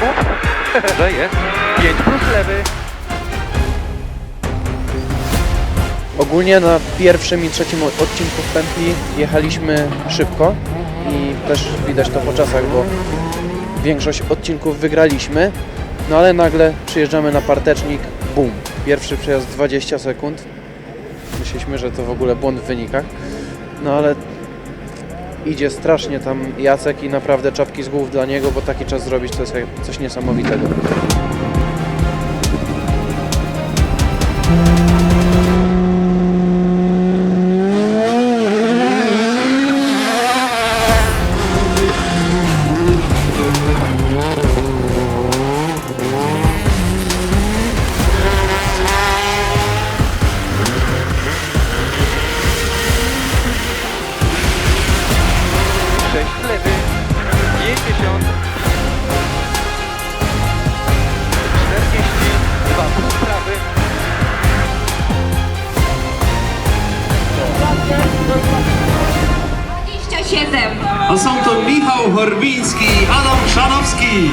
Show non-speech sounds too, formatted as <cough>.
<laughs> Że jest. 5 plus lewy. Ogólnie na pierwszym i trzecim odcinku w pętli jechaliśmy szybko i też widać to po czasach, bo większość odcinków wygraliśmy, no ale nagle przyjeżdżamy na partecznik, bum, pierwszy przejazd 20 sekund. Myśleliśmy, że to w ogóle błąd w wynikach, no ale idzie strasznie tam Jacek i naprawdę czapki z głów dla niego, bo taki czas zrobić to jest coś niesamowitego. A są to Michał Horwiński i Adam Chrzanowski.